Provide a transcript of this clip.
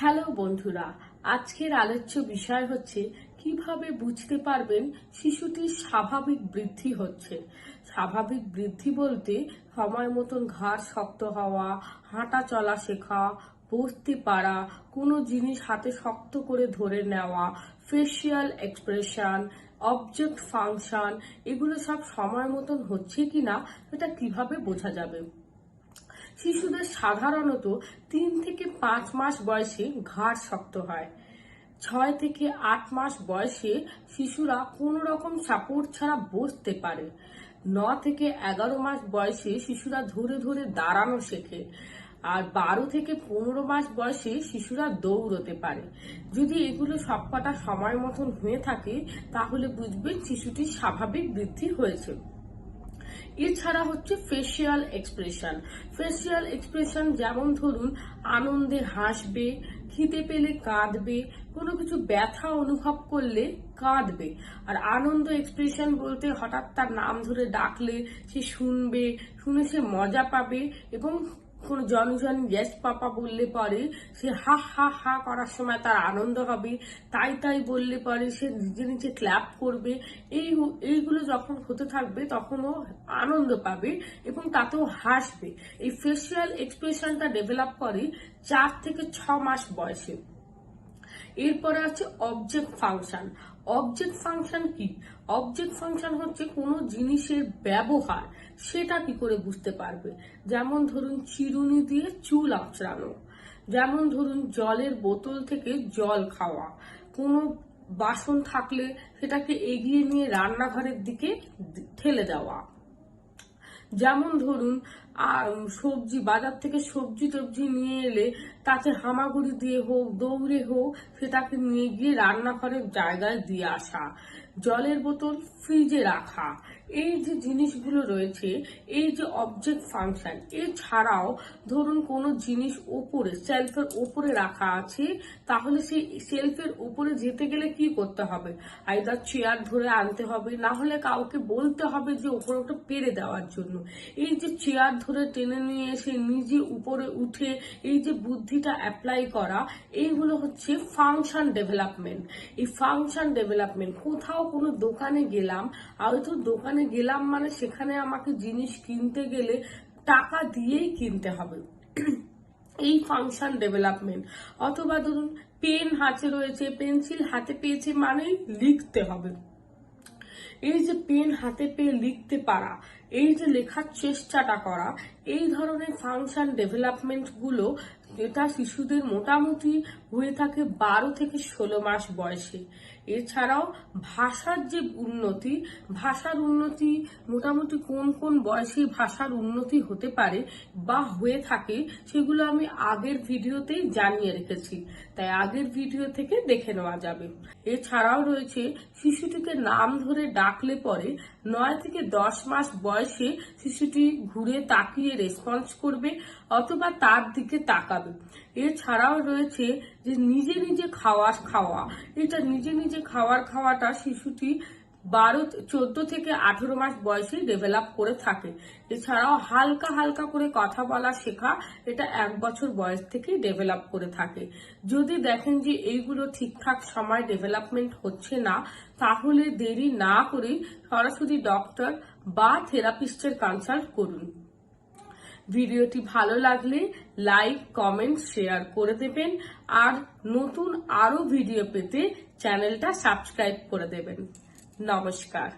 Hello বন্ধুরা, আজকের আলোচ্য বিষয় হচ্ছে কীভাবে বুঝতে পারবেন শিশুটির স্বাভাবিক বৃদ্ধি হচ্ছে। স্বাভাবিক বৃদ্ধি বলতে সময় মতন ঘাড় শক্ত হওয়া, হাঁটা চলা শেখা, বসতে পারা, কোনো জিনিস হাতে শক্ত করে ধরে নেওয়া ফেসিয়াল এক্সপ্রেশন অবজেক্ট ফাংশন এগুলো সব সময় মতন হচ্ছে কিনা, এটা কীভাবে বোঝা যাবে? শিশুদের সাধারণত তিন থেকে পাঁচ মাস বয়সে ঘাড় শক্ত হয়। ছয় থেকে আট মাস বয়সে শিশুরা কোনো রকম সাপোর্ট ছাড়া বসতে পারে। ন থেকে এগারো মাস বয়সে শিশুরা ধরে ধরে দাঁড়ানো শেখে আর বারো থেকে পনেরো মাস বয়সে শিশুরা দৌড়তে পারে। যদি এগুলো সবকটা সময় মতন হয়ে থাকে, তাহলে বুঝবেন শিশুটির স্বাভাবিক বৃদ্ধি হয়েছে। এছাড়া হচ্ছে ফেসিয়াল এক্সপ্রেশন ফেসিয়াল এক্সপ্রেশন যেমন ধরুন, আনন্দে হাসবে, খিদে পেলে কাঁদবে, কোনো কিছু ব্যথা অনুভব করলে কাঁদবে। আর আনন্দ এক্সপ্রেশন বলতে হঠাৎ তার নাম ধরে ডাকলে সে শুনবে, শুনে সে মজা পাবে এবং কোনো জন ইয়েস পাপা বললে পরে, সে হা হা হা করার সময় তার আনন্দ হবে, তাই তাই বললে পরে, সে নিজে নিজে ক্ল্যাপ করবে। এই এইগুলো যখন হতে থাকবে তখন ও আনন্দ পাবে এবং তাতেও হাসবে। এই ফেসিয়াল এক্সপ্রেশনটা ডেভেলপ করে চার থেকে ছ মাস বয়সে। এরপরে আছে অবজেক্ট ফাংশন অবজেক্ট ফাংশন কি? অবজেক্ট ফাংশন হচ্ছে কোনো জিনিসের ব্যবহার, সেটা কি করে বুঝতে পারবে? যেমন ধরুন চিরুনি দিয়ে চুল আঁচড়ানো, যেমন ধরুন জলের বোতল থেকে জল খাওয়া, কোনো বাসন থাকলে সেটাকে এগিয়ে নিয়ে রান্নাঘরের দিকে ঠেলে দেওয়া। যেমন ধরুন সবজি, বাজার থেকে সবজি টবজি নিয়ে এলে তাতে হামাগুড়ি দিয়ে হোক, দৌড়ে হোক, সেটাকে নিয়ে গিয়ে রান্নাঘরের জায়গায় দিয়ে আসা। জলের বোতল ফ্রিজে রাখা। এই যে জিনিসগুলো রয়েছে, এই যে অবজেক্ট ফাংশন এছাড়াও ধরুন কোনো জিনিস ওপরে সেলফের ওপরে রাখা আছে, তাহলে সেই সেলফের উপরে যেতে গেলে কি করতে হবে? আইদার চেয়ার ধরে আনতে হবে, না হলে কাউকে বলতে হবে যে ওপরে ওটা পেরে দেওয়ার জন্য। এই যে চেয়ার ধরে টেনে নিয়ে এসে নিজে উপরে উঠে এই যে বুদ্ধিটা অ্যাপ্লাই করা এইগুলো হচ্ছে ফাংশন ডেভেলপমেন্ট এই ফাংশন ডেভেলপমেন্ট কোথাও কোনো দোকানে গেলাম হয়তো দোকানে গেলাম মানে সেখানে আমাকে জিনিস কিনতে গেলে টাকা দিয়েই কিনতে হবে। এই ফাংশন ডেভেলপমেন্ট অথবা ধরুন পেন হাতে রয়েছে পেন্সিল হাতে পেয়েছে মানেই লিখতে হবে। এই যে পেন হাতে পেয়ে লিখতে পারা, এই যে লেখার চেষ্টাটা করা, এই ধরনের ফাংশন ডেভেলপমেন্টগুলো যেটা শিশুদের মোটামুটি হয়ে থাকে বারো থেকে ষোলো মাস বয়সে। এছাড়াও ভাষার যে উন্নতি, ভাষার উন্নতি মোটামুটি কোন কোন বয়সে ভাষার উন্নতি হতে পারে বা হয়ে থাকে সেগুলো আমি আগের ভিডিওতেই জানিয়ে রেখেছি। তাই আগের ভিডিও থেকে দেখে নেওয়া যাবে। এছাড়াও রয়েছে, শিশুটিকে নাম ধরে ডাকলে পরে নয় থেকে দশ মাস বয়সে শিশুটি ঘুরে তাকিয়ে রেসপন্স করবে অথবা তার দিকে তাকাবে। এছাড়াও রয়েছে যে নিজে নিজে খাওয়া খাওয়া। এটা নিজে নিজে খাওয়ার খাওয়াটা শিশুটি বারো, চোদ্দ থেকে আঠেরো মাস বয়সে ডেভেলপ করে থাকে। এছাড়াও হালকা হালকা করে কথা বলা শেখা, এটা এক বছর বয়স থেকেই ডেভেলপ করে থাকে। যদি দেখেন যে এইগুলো ঠিকঠাক সময় ডেভেলপমেন্ট হচ্ছে না, তাহলে দেরি না করে সরাসরি ডক্টর বা থেরাপিস্টের কনসাল্ট করুন। ভিডিওটি ভালো লাগলে লাইক, কমেন্ট, শেয়ার করে দেবেন। আর নতুন আরও ভিডিও পেতে চ্যানেলটা সাবস্ক্রাইব করে দেবেন। নমস্কার।